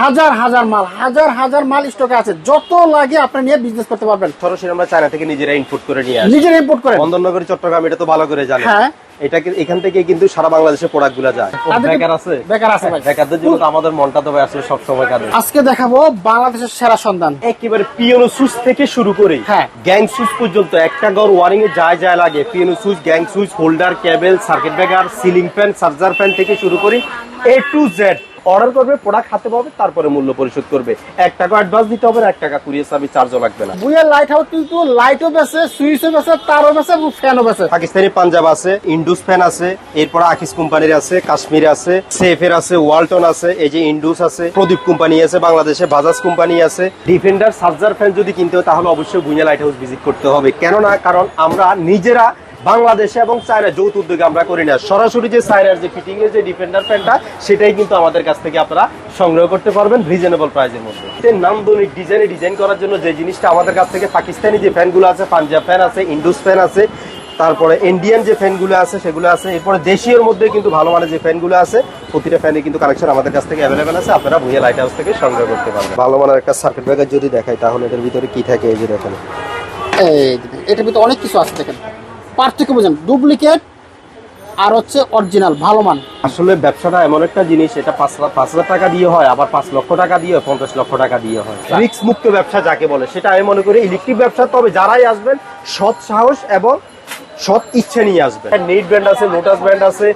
হাজার হাজার মাল হাজার হাজার মাল স্টকে আছে। যত লাগে আপনি নিয়ে বিজনেস করতে পারবেন। সরাসরি আমরা চায়না থেকে নিজেরা ইনপুট করে নিয়ে আসি। নিজের ইম্পোর্ট করেন। বন্দরনগরী চট্টগ্রাম এটা তো ভালো করে জানেন। হ্যাঁ। এটা এখান থেকে কিন্তু সারা বাংলাদেশে প্রোডাক্টগুলা যায় বেকার আছে? বেকার আছে ভাই। বেকারদের জন্য তো আমাদের মনটা তো ভাই আসলে সবসময় কাঁদে। আজকে দেখাবো বাংলাদেশের সেরা সন্ধান। একেবারে পিওনো সুইচ থেকে শুরু করে হ্যাঁ। গ্যাং সুইচ পর্যন্ত একটা ঘর ওয়ারিং এ যায় যায় লাগে। পিওনো switch gang switch holder cable circuit breaker ceiling fan charger fan থেকে শুরু করে এ টু জেড অর্ডার করবে প্রোডাক্ট হাতে পাবে তারপরে মূল্য পরিশোধ করবে। এক টাকা অ্যাডভান্স দিতে হবে এক টাকা কুরিয়ার সার্ভিস চার্জও লাগবে না। বুয়ের লাইট হাউস কিন্তু লাইটও বেছে সুইচও বেছে তারও বেছে ফ্যানও বেছে পাকিস্তানি পাঞ্জাব আছে ইন্ডুস ফ্যান আছে এরপর আকিস কোম্পানির আছে কাশ্মীর আছে সেফের আছে ওয়ালটন আছে এই যে ইন্ডুস আছে প্রদীপ কোম্পানি আছে বাংলাদেশে বাজাজ কোম্পানি আছে। ডিফেন্ডার সার্জার ফ্যান যদি কিনতে হয় তাহলে অবশ্যই ভুঁইয়া লাইট হাউস ভিজিট করতে হবে। কেননা কারণ আমরা নিজেরা বাংলাদেশে এবং চায়না যৌথ উদ্যোগে আমরা করি না। সরাসরি যে চায়নার যে ফিটিং এর যে ডিফেন্ডার ফ্যানটা সেটাই কিন্তু আমাদের কাছ থেকে আপনারা সংগ্রহ করতে পারবেন রিজনেবল প্রাইসের মধ্যে। এর নান্দনিক ডিজাইনে ডিজাইন করার জন্য যে জিনিসটা আমাদের কাছ থেকে পাকিস্তানি যে ফ্যানগুলো আছে পাঞ্জাব ফ্যান আছে ইন্ডুস ফ্যান আছে তারপরে ইন্ডিয়ান যে ফ্যানগুলো আছে সেগুলো আছে এরপরে দেশীয়র মধ্যে কিন্তু ভালো মানের যে ফ্যানগুলো আছে প্রতিটা ফ্যানে কিন্তু কালেকশন আমাদের কাছ থেকে অ্যাভেলেবেল আছে আপনারা ভুইয়া লাইট হাউস থেকে সংগ্রহ করতে পারবেন। ভালো মানের একটা সার্কিট ব্রেকার যদি দেখাই তাহলে এটার ভিতরে কি থাকে এই যে দেখেন? এই যে দেখেন, এটার ভিতরে অনেক কিছু আছে দেখেন। পার্থক্য বোঝেন। ডুপ্লিকেট আর হচ্ছে অরিজিনাল ভালো মান। আসলে ব্যবসাটা এমন একটা জিনিস এটা পাঁচ লাখ পাঁচ হাজার টাকা দিয়ে হয় আবার পাঁচ লক্ষ টাকা দিয়ে পঞ্চাশ লক্ষ টাকা দিয়ে হয়। রিক্স মুক্ত ব্যবসা যাকে বলে সেটা আমি মনে করি ইলেকট্রিক ব্যবসা তবে যারাই আসবেন সৎ সাহস এবং সৎ ইচ্ছে নিয়ে আসবেন। নেট ব্র্যান্ড আছে লোটাস ব্র্যান্ড আছে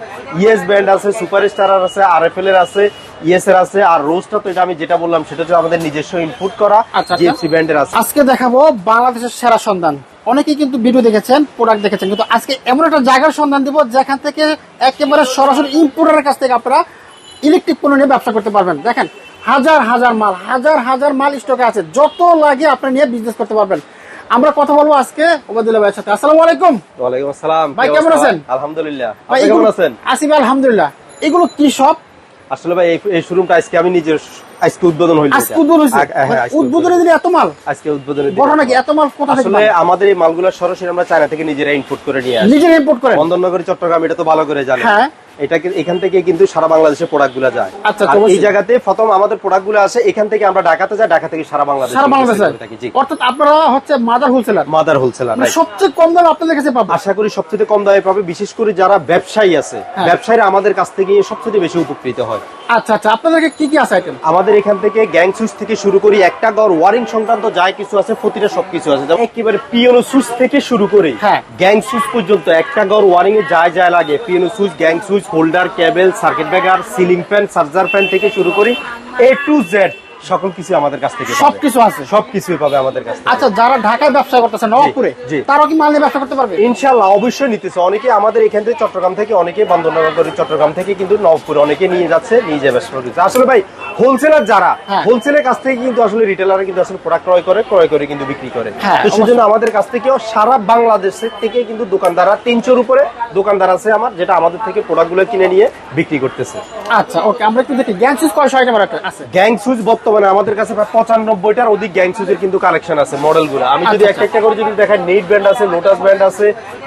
ইয়েস ব্র্যান্ড আছে সুপার স্টার আছে আর এফ এর আছে ইয়েস এর আছে আর রোজটা তো এটা আমি যেটা বললাম সেটা হচ্ছে আমাদের নিজস্ব ইনপুট করা আচ্ছা, আচ্ছা। জিএফসি ব্র্যান্ডের আছে। আজকে দেখাবো বাংলাদেশের সেরা সন্ধান। অনেকেই কিন্তু ভিডিও দেখেছেন প্রোডাক্ট দেখেছেন কিন্তু আজকে এমন একটা জায়গার সন্ধান দিব যেখান থেকে একেবারে সরাসরি ইম্পোর্টারের কাছ থেকে আপনারা ইলেকট্রিক পণ্য নিয়ে ব্যবসা করতে পারবেন। দেখেন হাজার হাজার মাল হাজার হাজার মাল স্টকে আছে যত লাগে আপনি নিয়ে বিজনেস করতে পারবেন। আমরা কথা বলব আজকে ওবায়দুল্লাহ ভাইয়ের সাথে। আসসালামু আলাইকুম। ওয়ালাইকুম আসসালাম ভাই, কেমন আছেন? আলহামদুলিল্লাহ। ভাই, আপনি কেমন আছেন? আছি ভাই, আলহামদুলিল্লাহ। এগুলো কি সব? আসলে ভাই এই- এই শোরুমটা আজকে আমি নিজের আজকে উদ্বোধন হইল আজকে উদ্বোধন আগ- হ্যাঁ, উদ্বোধনে। দিলে এত মাল? আজকে। ঘটনা কি? এত মাল? কোথা থেকে আসলে আমাদের এই মালগুলো সরাসরি আমরা চায়না থেকে নিজেরা ইনপুট করে নিয়ে আসি। নিজের ইম্পোর্ট বন্দরনগরী চট্টগ্রাম এটা তো ভালো করে জানেন। হ্যাঁ। এটা এখান থেকে কিন্তু সারা বাংলাদেশে প্রোডাক্টগুলা যায়। আচ্ছা। এই জায়গাতে প্রথম আমাদের প্রোডাক্টগুলো আসে এখান থেকে আমরা ঢাকাতে যাই ঢাকা থেকে সারা বাংলাদেশ সারা বাংলাদেশে? অর্থাৎ আপনারা হচ্ছে মাদার হোলসেলার মাদার হোলসেলার সবচেয়ে কম দাম আপনাদের কাছে পাবো? আশা করি সবচেয়ে কম দামে পাবে বিশেষ করে যারা ব্যবসায়ী আছে। হ্যাঁ। ব্যবসায়ীরা আমাদের কাছ থেকে সবচেয়ে বেশি উপকৃত হয়। আচ্ছা আচ্ছা আপনাদেরকে কি কি আছে আইটেম আমাদের এখান থেকে গ্যাং সুইচ থেকে শুরু করি একটা ঘর ওয়ারিং সংক্রান্ত যা কিছু আছে প্রতিটা সবকিছু আছে। যেমন একেবারে পিওনো সুইচ থেকে শুরু করি হ্যাঁ। গ্যাং সুইচ পর্যন্ত একটা ঘর ওয়ারিং এ যা যা লাগে। পিওনো switch gang switch holder cable circuit breaker ceiling fan charger fan থেকে শুরু করি এ টু জেড সকল কিছু আমাদের কাছ থেকে সব সবকিছু আছে। সবকিছুই পাবে আমাদের কাছ থেকে। আচ্ছা যারা ঢাকায় ব্যবসা করতেছে নবাবপুরে তারা তারাও কি মাল নিয়ে ব্যবসা করতে পারবে? ইনশাআল্লাহ অবশ্যই নিতেছে। অনেকে আমাদের এখান থেকে চট্টগ্রাম থেকে অনেকে বান্দরনগর চট্টগ্রাম থেকে কিন্তু নবপুরে অনেকে নিয়ে যাচ্ছে নিয়ে যাবে। আসলে ভাই হোলসেলার যারা হ্যাঁ। হোলসেলের কাছ থেকে কিন্তু আসলে রিটেলার কিন্তু আসলে প্রোডাক্ট ক্রয় করে ক্রয় করে কিন্তু বিক্রি করে। হ্যাঁ, তো সেজন্য আমাদের কাছ থেকেও সারা বাংলাদেশের থেকে কিন্তু দোকানদাররা তিনশোর উপরে দোকানদার আছে আমার যেটা আমাদের থেকে প্রোডাক্টগুলো কিনে নিয়ে বিক্রি করতেছে। আচ্ছা ওকে আমরা একটু দেখি। গ্যাং সুইচ কয়শো আইটেম আছে? গ্যাং সুইচ বর্তমানে আমাদের কাছে প্রায় পঁচানব্বইটার অধিক গ্যাং সুইচের কিন্তু কালেকশন আছে মডেলগুলো আমি যদি আচ্ছা, একটা একটা করে যদি দেখাই নেট ব্যান্ড আছে লোটাস ব্যান্ড আছে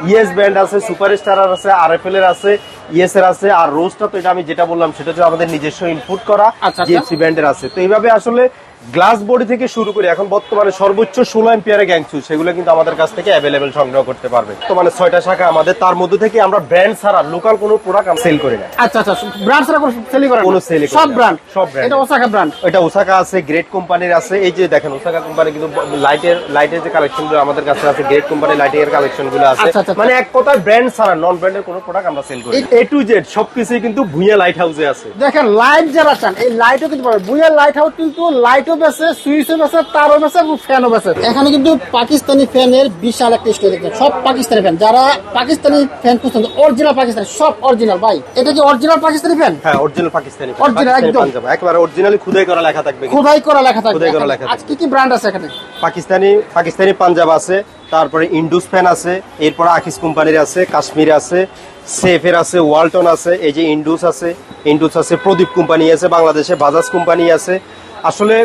ইয়েস ব্যান্ড আছে সুপার স্টার আছে আর এফ এর আছে ইয়েস এর আছে আর রোজটা তো এটা আমি যেটা বললাম সেটা হচ্ছে আমাদের নিজস্ব ইনপুট করা আচ্ছা, আচ্ছা। জিএফসি ব্র্যান্ডের আছে তো এইভাবে আসলে গ্লাস বডি থেকে শুরু করে এখন বর্তমানে সর্বোচ্চ ষোলো এম্পিয়ারে গ্যাং সুইচ সেগুলো কিন্তু আমাদের কাছ থেকে অ্যাভেলেবেল সংগ্রহ করতে পারবে। তো মানে ছয়টা শাখা আমাদের তার মধ্যে থেকে আমরা ব্র্যান্ড ছাড়া লোকাল কোনো প্রোডাক্ট আমরা সেল করি না। আচ্ছা আচ্ছা ব্র্যান্ড ছাড়া কোনো সেলই করেন কোনো করি সব ব্র্যান্ড সব brand। এটা ওসাকা ব্র্যান্ড এটা ওসাকা আছে গ্রেট কোম্পানির আছে। এই যে দেখেন ওসাকা কোম্পানি কিন্তু লাইটের লাইটের যে কালেকশনগুলো আমাদের কাছে আছে গ্রেট কোম্পানির লাইটের কালেকশনগুলো আছে। আচ্ছা, আচ্ছা, মানে এক কথায় ব্র্যান্ড ছাড়া নন ব্র্যান্ডের কোনো প্রোডাক্ট আমরা সেল করি এ টু জেড সবকিছুই কিন্তু ভুঁইয়া লাইট হাউসে আছে। দেখেন লাইট যারা চান এই লাইটও কিন্তু বুয়ের লাইট হাউস কিন্তু লাইটও বেছে সুইচও বেছে তারও বেছে এবং ফ্যানও বেছে এখানে কিন্তু পাকিস্তানি ফ্যানের বিশাল একটা স্টোর দেখবেন সব পাকিস্তানি ফ্যান। যারা পাকিস্তানি ফ্যান খুঁজছেন অরিজিনাল পাকিস্তানি সব অরিজিনাল ভাই এটা কি অরিজিনাল পাকিস্তানি ফ্যান? হ্যাঁ অরিজিনাল পাকিস্তানি পাকিস্তানি একদম। পাঞ্জাব। একেবারে অরিজিনালি খুদাই করা লেখা থাকবে। খোদাই করা লেখা থাকবে। খোদাই করা লেখা আজ কি কি ব্র্যান্ড আছে এখানে? পাকিস্তানি পাকিস্তানি পাঞ্জাব আছে তারপরে ইন্ডুস ফ্যান আছে এরপর আকিস কোম্পানির আছে কাশ্মীর আছে সেফের আছে ওয়ালটন আছে এই যে ইন্ডুস আছে ইন্ডুস আছে প্রদীপ কোম্পানি আছে বাংলাদেশে বাজাজ কোম্পানি আছে আসলে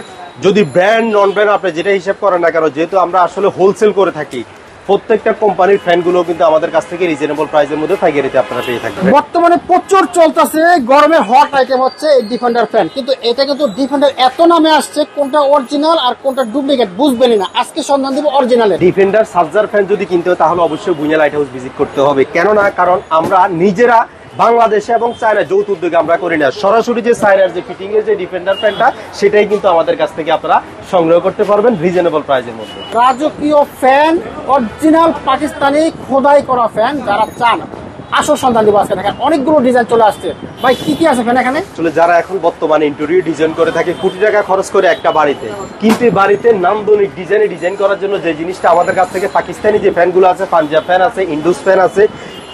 যদি ব্র্যান্ড নন ব্র্যান্ড আপনি যেটা হিসাব করেন না কেন যেহেতু আমরা আসলে হোলসেল করে থাকি প্রত্যেকটা কোম্পানির ফ্যানগুলো কিন্তু আমাদের কাছ থেকে রিজনেবল প্রাইসের মধ্যে পাইকারিতে আপনারা পেয়ে থাকবেন। বর্তমানে প্রচুর চলতেছে গরমে হট আইটেম হচ্ছে এই ডিফেন্ডার ফ্যান কিন্তু এটা কিন্তু ডিফেন্ডার এত নামে আসছে কোনটা অরিজিনাল আর কোনটা ডুপ্লিকেট বুঝবেনই না। আজকে সন্ধান দিব অরিজিনালের ডিফেন্ডার সাবজার ফ্যান যদি কিনতে হয় তাহলে অবশ্যই বুনিয়া লাইট হাউস ভিজিট করতে হবে। কেননা কারণ আমরা নিজেরা বাংলাদেশে এবং চায়না যৌথ উদ্যোগে আমরা করি না। সরাসরি যে চায়নার যে ফিটিং এর যে ডিফেন্ডার ফ্যানটা সেটাই কিন্তু আমাদের কাছ থেকে আপনারা সংগ্রহ করতে পারবেন রিজনেবল প্রাইসের মধ্যে। রাজকীয় ফ্যান অরিজিনাল পাকিস্তানি খোদাই করা ফ্যান যারা চান। আসল সন্ধান দিব আজকে। দেখেন অনেকগুলো ডিজাইন চলে আসছে। ভাই কি কি আছে ফ্যান এখানে? চলে যারা এখন বর্তমানে ইন্টেরিয়র ডিজাইন করে থাকে কোটি টাকা খরচ করে একটা বাড়িতে। কিন্তু বাড়িতে নান্দনিক ডিজাইনে ডিজাইন করার জন্য যে জিনিসটা আমাদের কাছ থেকে পাকিস্তানি যে ফ্যানগুলো আছে পাঞ্জাব ফ্যান আছে ইন্ডুস ফ্যান আছে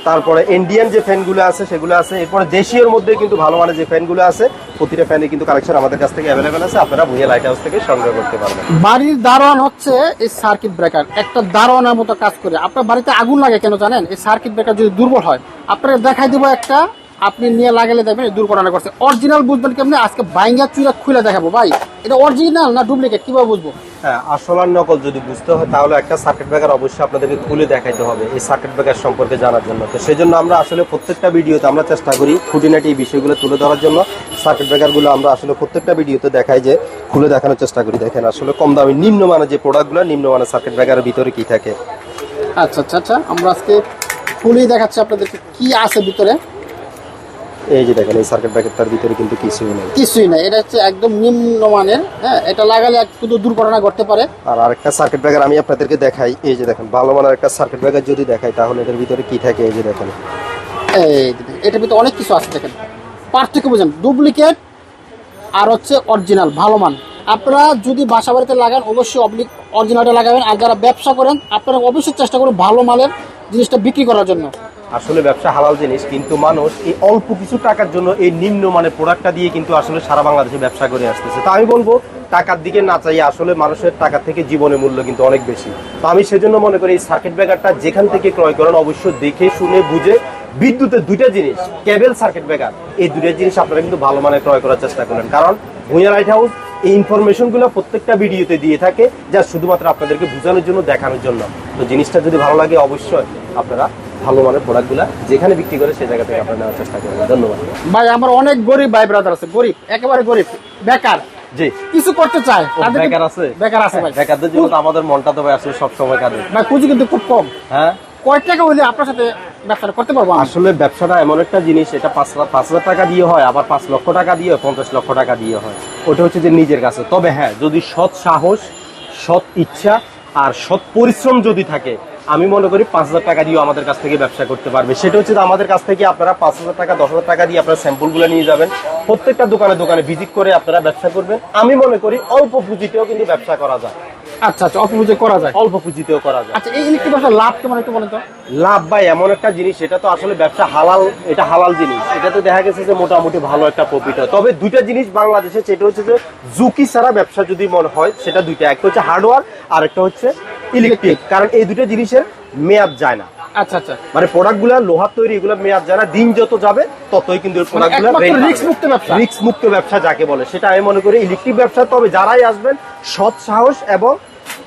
তারপরে ইন্ডিয়ান যে ফ্যানগুলো আছে, সেগুলো আছে। এরপরে দেশীয়র মধ্যে কিন্তু ভালো মানের যে ফ্যানগুলো আছে, প্রতিটা ফ্যানে কিন্তু কালেকশন আমাদের কাছ থেকে অ্যাভেলেবেল আছে। আপনারা ভুইয়া লাইট হাউস থেকে সংগ্রহ করতে পারবেন। বাড়ির দারোয়ান হচ্ছে এই সার্কিট ব্রেকার একটা দারোয়ানের মতো কাজ করে। আপনার বাড়িতে আগুন লাগে কেন জানেন? এই সার্কিট ব্রেকার যদি দুর্বল হয়, আপনাকে দেখাই দিব একটা আপনি নিয়ে লাগালে দেখবেন দুর্ঘটনা করছে অরিজিনাল বুঝবেন কেমনি? আজকে বাইঙ্গা চুরা খুলে দেখাবো ভাই। এটা অরিজিনাল না ডুপ্লিকেট কীভাবে বুঝব? হ্যাঁ আসল আর নকল যদি বুঝতে হয় তাহলে একটা সার্কিট ব্রেকার অবশ্যই আপনাদেরকে খুলে দেখাইতে হবে এই সার্কিট ব্রেকার সম্পর্কে জানার জন্য। তো সেই জন্য আমরা আসলে প্রত্যেকটা ভিডিওতে আমরা চেষ্টা করি খুঁটিনাটি এই বিষয়গুলো তুলে ধরার জন্য। সার্কিট ব্রেকারগুলো আমরা আসলে প্রত্যেকটা ভিডিওতে দেখাই যে খুলে দেখানোর চেষ্টা করি। দেখেন আসলে কম দামি নিম্নমানের যে প্রোডাক্টগুলো নিম্নমানের সার্কিট ব্রেকারের ভিতরে কি থাকে? আচ্ছা আচ্ছা আচ্ছা আমরা আজকে খুলেই দেখাচ্ছি আপনাদেরকে কি আছে ভিতরে। এই যে দেখেন এই সার্কিট ব্রেকারটার ভিতরে কিন্তু কিছুই নেই। কিছুই নাই। এটা হচ্ছে একদম নিম্নমানের হ্যাঁ এটা লাগালে শুধু দুর্ঘটনা ঘটতে পারে। আর আরেকটা সার্কিট ব্রেকার আমি আপনাদেরকে দেখাই। এই যে দেখেন ভালো মানের একটা সার্কিট ব্রেকার যদি দেখাই তাহলে এটার ভিতরে কি থাকে? এই যে দেখেন। এই দেখেন, এটার ভিতরে অনেক কিছু আছে দেখেন। পার্থক্য বুঝেন ডুপ্লিকেট আর হচ্ছে অরিজিনাল ভালো মান। আপনারা যদি বাসা বাড়িতে লাগান অবশ্যই অবলিক অরিজিনালটা লাগাবেন। আর যারা ব্যবসা করেন আপনারা অবশ্যই চেষ্টা করুন ভালো মালের জিনিসটা বিক্রি করার জন্য। আসলে ব্যবসা হালাল জিনিস, কিন্তু মানুষ এই অল্প কিছু টাকার জন্য এই নিম্ন মানের প্রোডাক্টটা দিয়ে কিন্তু আসলে সারা বাংলাদেশে ব্যবসা করে আসতেছে। তো আমি বলব, টাকার দিকে না চাই আসলে মানুষের টাকা থেকে জীবনের মূল্য কিন্তু অনেক বেশি। তো আমি সেজন্য মনে করি এই সার্কিট ব্রেকারটা যেখান থেকে ক্রয় করেন, অবশ্যই দেখে, শুনে, বুঝে বিদ্যুতের দুইটা জিনিস কেবল সার্কিট ব্রেকার এই দুইটা জিনিস আপনারা কিন্তু ভালো মানের ক্রয় করার চেষ্টা করেন। কারণ, ভুঁইয়া লাইট হাউস এই ইনফরমেশনগুলো প্রত্যেকটা ভিডিওতে দিয়ে থাকে যা শুধুমাত্র আপনাদেরকে বোঝানোর জন্য দেখানোর জন্য। তো জিনিসটা যদি ভালো লাগে অবশ্যই আপনারা ভালো মানের প্রোডাক্টগুলো যেখানে বিক্রি করে সেই জায়গা থেকে আপনারা নেওয়ার চেষ্টা করবেন। ধন্যবাদ। ভাই আমার অনেক গরিব ভাই ব্রাদার আছে। গরিব একেবারে গরিব বেকার। জি। কিছু করতে চায় বেকার আছে? বেকার আছে ভাই। বেকারদের জন্য আমাদের মনটা তো ভাই আসলে সবসময় কাঁদে ভাই পুঁজি কিন্তু খুব কম। হ্যাঁ? কয় টাকা হইলে আপনার সাথে ব্যবসাটা করতে পারব আসলে ব্যবসাটা এমন একটা জিনিস, এটা পাঁচ হাজার টাকা দিয়ে হয়, আবার পাঁচ লক্ষ টাকা দিয়ে, পঞ্চাশ লক্ষ টাকা দিয়ে হয়। ওটা হচ্ছে যে নিজের কাছে। তবে হ্যাঁ যদি সৎ সাহস, সৎ ইচ্ছা আর সৎ পরিশ্রম যদি থাকে, আমি মনে করি পাঁচ হাজার টাকা দিয়েও আমাদের কাছ থেকে ব্যবসা করতে পারবে। সেটা হচ্ছে আমাদের কাছ থেকে আপনারা পাঁচ হাজার টাকা, দশ হাজার টাকা দিয়ে আপনারা স্যাম্পলগুলো নিয়ে যাবেন। প্রত্যেকটা দোকানে দোকানে ভিজিট করে আপনারা ব্যবসা করবেন। আমি মনে করি অল্প পুঁজিতেও কিন্তু ব্যবসা করা যায়। আচ্ছা আচ্ছা অল্প পুঁজি করা যায়। অল্প পুঁজিতেও করা যায়। আচ্ছা এই ইলেকট্রিক ব্যবসা লাভ কেমন একটু বলেন তো? লাভ ভাই এমন একটা জিনিস এটা তো আসলে ব্যবসা হালাল এটা হালাল জিনিস। এটা তো দেখা গেছে যে মোটামুটি ভালো একটা প্রফিট হয়। তবে দুইটা জিনিস বাংলাদেশে সেটা হচ্ছে যে ঝুঁকি ছাড়া ব্যবসা যদি মনে হয় সেটা দুইটা। একটা হচ্ছে হার্ডওয়্যার আর একটা হচ্ছে ইলেকট্রিক কারণ এই দুটো জিনিসের মেয়াদ যায় না। আচ্ছা আচ্ছা। মানে প্রোডাক্টগুলা লোহার তৈরি এগুলো মেয়াদ যায় না। দিন যত যাবে ততই কিন্তু মানে risk মুক্ত ব্যবসা। রিক্স মুক্ত ব্যবসা। যাকে বলে। সেটা আমি মনে করি ইলেকট্রিক ব্যবসা। তবে যারাই আসবেন সৎ সাহস এবং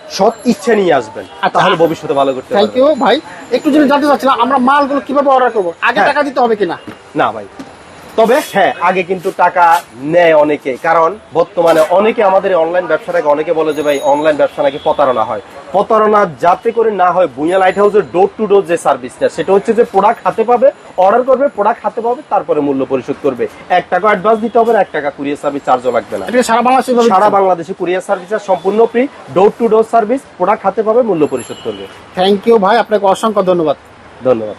সৎ ইচ্ছা নিয়ে আসবেন। আচ্ছা। তাহলে ভবিষ্যতে ভালো করতে থ্যাংক ইউ ভাই। একটু যদি জানতে চাচ্ছিলাম আমরা মালগুলো কীভাবে অর্ডার করব? আগে হ্যাঁ। টাকা দিতে হবে কিনা? না ভাই। তবে হ্যাঁ আগে কিন্তু টাকা নেয় অনেকে। কারণ বর্তমানে অনেকে আমাদের অনলাইন ব্যবসাটাকে অনেকে বলে যে ভাই অনলাইন ব্যবসা নাকি প্রতারণা হয়। প্রতারণা যাতে করে না হয় বুইয়া লাইট হাউসের ডোর টু ডোর যে সার্ভিসটা সেটা হচ্ছে যে প্রোডাক্ট হাতে পাবে অর্ডার করবে প্রোডাক্ট হাতে পাবে তারপরে মূল্য পরিশোধ করবে। এক টাকা অ্যাডভান্স দিতে হবে এক টাকা কুরিয়ার সার্ভিস চার্জও লাগবে না। সারা বাংলাদেশে সারা বাংলাদেশে কুরিয়ার সার্ভিসের সম্পূর্ণ free door to door service product হাতে পাবে মূল্য পরিশোধ করবে। থ্যাংক ইউ ভাই আপনাকে অসংখ্য ধন্যবাদ। ধন্যবাদ।